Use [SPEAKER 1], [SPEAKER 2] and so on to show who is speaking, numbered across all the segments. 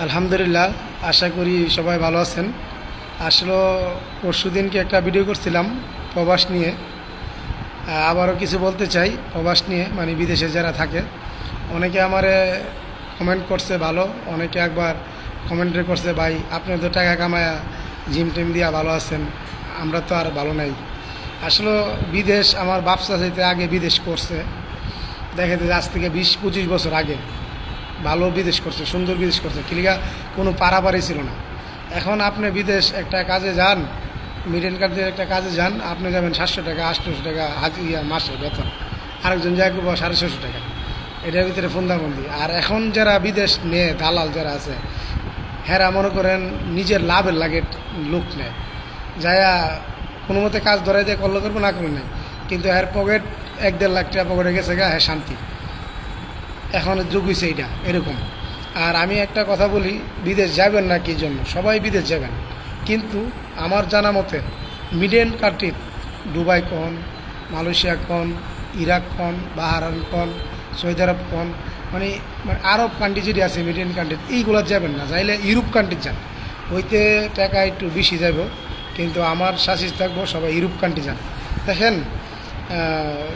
[SPEAKER 1] আলহামদুলিল্লাহ, আশা করি সবাই ভালো আছেন। আসলে পরশু দিনকে একটা ভিডিও করছিলাম প্রবাস নিয়ে। আবারও কিছু বলতে চাই, প্রবাস নিয়ে মানে বিদেশে যারা থাকে। অনেকে আমারে কমেন্ট করছে ভালো, অনেকে একবার কমেন্টে করছে, ভাই, আপনি তো টাকা কামায়া জিম টিম দিয়া ভালো আছেন, আমরা তো আর ভালো নাই। আসলে বিদেশ, আমার বাপসা চাইতে আগে বিদেশ করছে। দেখে যে আজ থেকে বিশ পঁচিশ বছর আগে। ভালো বিদেশ করছে, সুন্দর বিদেশ করছে। কিলিগা, কোনো পারাপারি ছিল না। এখন আপনি বিদেশ একটা কাজে যান মিডল কার্ডের একটা কাজে যান, আপনি যাবেন সাতশো টাকা, আটশোশো টাকা হাজিয়া মাসে বেতন। আরেকজন করব সাড়ে ছশো টাকা। এটার ভিতরে ফন্দাবন্দি আর এখন যারা বিদেশ নেয় দালাল যারা আছে, হেরা মনে করেন নিজের লাভের লাগে লোক নেয়। যায়া কোনো মতে কাজ ধরাই দিয়ে করলে করব না করলে নেই। কিন্তু এর পকেট এক দেড় লাখ টাকা পকেটে গেছে গা হ্যাঁ শান্তি। এখন যুগ হয়েছে এইটা, এরকম। আর আমি একটা কথা বলি, বিদেশ যাবেন না কি জন্য? সবাই বিদেশ যাবেন। কিন্তু আমার জানা মতে মিডিয়ান কান্ট্রি দুবাই কন, মালয়েশিয়া কন, ইরাক কন বাহারান কন, সৌদি আরব কন মানে মানে আরব কান্ট্রি যেটি আছে মিডিয়ান কান্ট্রি এইগুলো যাবেন না। যাইলে ইউরোপ কান্ট্রি যান। হইতে টাকা একটু বেশি যাব কিন্তু আমার শাসিস থাকব সবাই ইউরোপ কান্ট্রি যান। দেখেন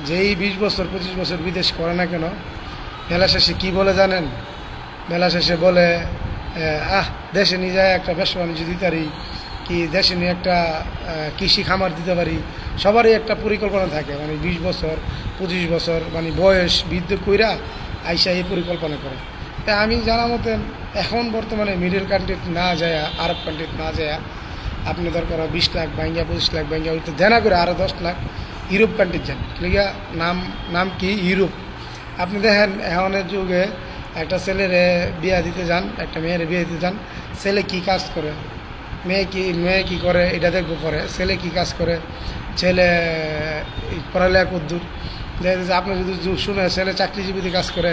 [SPEAKER 1] যেই বিশ বছর, পঁচিশ বছর বিদেশ করে না কেন বেলা শেষে কী বলে জানেন? মেলা শেষে বলে আহ, দেশে নিয়ে যায় একটা ব্যবসা বাণিজ্য দিতে পারি কি দেশে নিয়ে একটা কৃষি খামার দিতে পারি সবারই একটা পরিকল্পনা থাকে। মানে বিশ বছর পঁচিশ বছর মানে বয়স বৃদ্ধ কইরা আইসা এই পরিকল্পনা করে। তা আমি জানা মতেন এখন বর্তমানে মিডল কান্ট্রিত না যায় আরব কান্ট্রিত না যায় আপনি দরকার বিশ লাখ ব্যাঙ্গা পঁচিশ লাখ ব্যাঙ্গা ওই তো দেনা করে আরও দশ লাখ ইউরোপ কান্ট্রির যান। লিগা নাম নাম কি? ইউরোপ। আপনি দেখেন, এখনের যুগে একটা ছেলের বিয়া দিতে যান, একটা মেয়ের বিয়ে দিতে যান, ছেলে কি কাজ করে? মেয়ে কি মেয়ে কি করে, এটা দেখব পরে। ছেলে কি কাজ করে? ছেলে পড়ালেখা কদ্দূর। দেখা যাচ্ছে আপনি যদি শুনে ছেলে চাকরিজীবীতে কাজ করে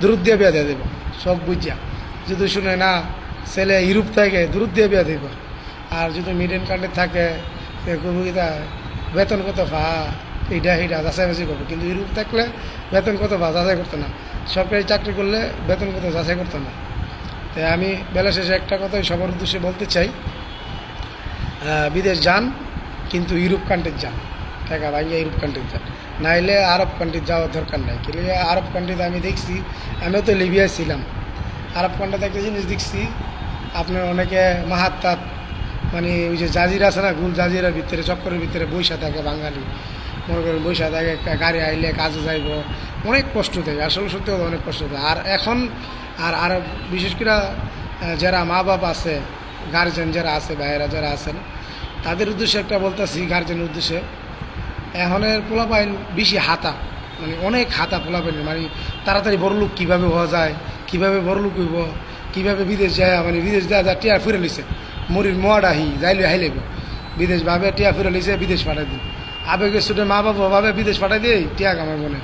[SPEAKER 1] দূরত দিয়ে বিয়া দিয়ে দেবো, সব বুঝিয়া। যদি শুনে না, ছেলে ইউরোপ থাকে দূরত দিয়ে বিয়া দেব। আর যদি মিডিয়াম কান্ট্রি থাকে বেতন কত পা এইটা সেইটা যাচাই বাছাই করব। কিন্তু ইউরোপ থাকলে বেতন কত পা যাচাই করতো না। সরকারি চাকরি করলে বেতন কত যাচাই করতো না। তাই আমি বেলা শেষে একটা কথাই সবার উদ্দেশ্যে বলতে চাই। বিদেশ যান, কিন্তু ইউরোপ কান্ট্রি যান। টাকা ভাঙিয়ে ইউরোপ কান্ট্রি যান। নাইলে আরব কান্ট্রি যাওয়ার দরকার নাই। কিন্তু আরব কান্ট্রিতে আমি দেখছি, আমিও তো লিবিয়ায় ছিলাম। আরব কান্ট্রিতে একটা জিনিস দেখছি, আপনার অনেকে মাহাত্মাত মানে ওই যে জাজিরা আছে না, গুল জাজিরার ভিতরে, চক্করের ভিতরে বৈশা থাকে বাঙালি। মনে করেন বৈশা থাকে গাড়ি আইলে কাজে যাইব। অনেক কষ্ট দেয়, আসলে সত্যি কথা অনেক কষ্ট দেয়। আর এখন আর আর বিশেষ করে যারা মা বাপ আছে গার্জেন যারা আছে, ভাইয়েরা যারা আছেন, তাদের উদ্দেশ্যে একটা বলতেছি গার্জেনের উদ্দেশ্যে। এখনের পোলাপাইন বেশি হাতা মানে অনেক হাতা পোলাপাইন মানে তাড়াতাড়ি বড় লোক কীভাবে হওয়া যায়, কীভাবে বড় লোক হইব, কীভাবে বিদেশ যায় মানে বিদেশ যা যা টিয়া ফিরে লইছে, মরির মোয়াটা হি যাইলে হাইলেব বিদেশ ভাবে টিয়া ফিরে লইছে, বিদেশ পাঠাই দিন আবেগের ছুটে মা বাবা ভাবে বিদেশ পাঠাই দিয়ে, টিয়া কামাই মনে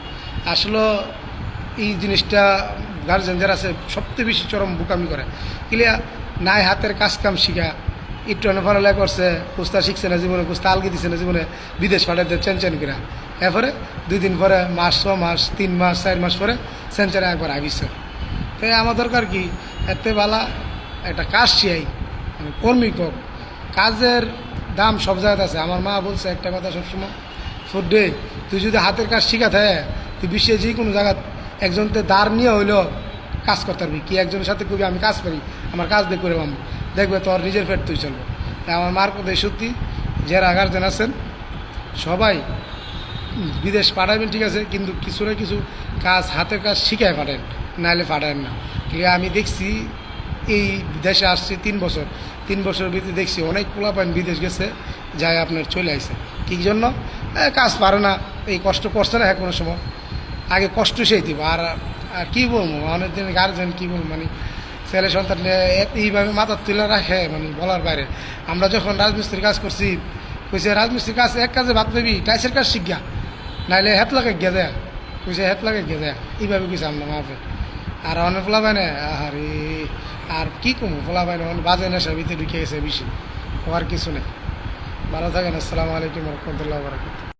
[SPEAKER 1] আসলে এই জিনিসটা গার্জেন যারা আছে, সবচেয়ে বেশি চরম বোকামি করে। ক্লিয়া নাই হাতের কাজ কাম শিখা। একটু পড়ালেখা করছে, কুস্তা শিখছে না জীবনে, কুস্তা আলগি দিছে না জীবনে, বিদেশ পাঠাইতে চেন চেন কিনা এরপরে দুই দিন পরে, মাস, ছ মাস, তিন মাস, চার মাস পরে সেঞ্চারে একবার আবিছে তো আমার দরকার কি? এতে বালা একটা কাজ শিয়াই মানে কর্মিক হোক কাজের দাম সব জায়গাতে আছে। আমার মা বলছে একটা কথা সবসময় ফুড ডে, তুই যদি হাতের কাজ শিখা থাকে তুই বিশ্বে যে কোনো জায়গা একজনতে দাঁড় নিয়ে হইল কাজ করতে পারবি। কি একজনের সাথে কবি আমি কাজ করি, আমার কাজ দিয়ে করে পাবো দেখবে তোর নিজের পেট তুই চলবো। তাই আমার মার কথা সত্যি, যারা গার্জেন আছেন, সবাই বিদেশ পাঠাবেন ঠিক আছে, কিন্তু কিছু না কিছু কাজ, হাতের কাজ শিখায় পাঠান, নাহলে পাঠান না। আমি দেখছি এই দেশে আসছি তিন বছর। তিন বছর ভিতরে দেখছি অনেক পোলাপাইন বিদেশ গেছে যাই আপনার চলে আসছে কী জন্য কাজ পারে না, এই কষ্ট করছে না কোনো সময়। আগে কষ্ট সেই দিব, আর কী বলব অনেক দিন গার্জেন কী বলব মানে ছেলে সন্তান এইভাবে মাথার তুলে রাখে মানে বলার বাইরে। আমরা যখন রাজমিস্ত্রির কাজ করছি, কইছে, রাজমিস্ত্রির কাজ এক কাজে ভাত পাবি টাইসের কাজ শিখা নাইলে হেত লাগে গিয়ে দেয়া। কইছে, হেত লাগে গিয়ে দেয়া। এইভাবে কইছে আমরা মাপে আর অনেক বাইনে আর আর কি কমু ফোলা ভাই অনেক বাজে না ভিতরে ঢুকে গেছে, বেশি। হওয়ার কিছু নেই। ভালো থাকেন, আসসালামু আলাইকুম রহমতুল্লাহ বারাকাতুহ।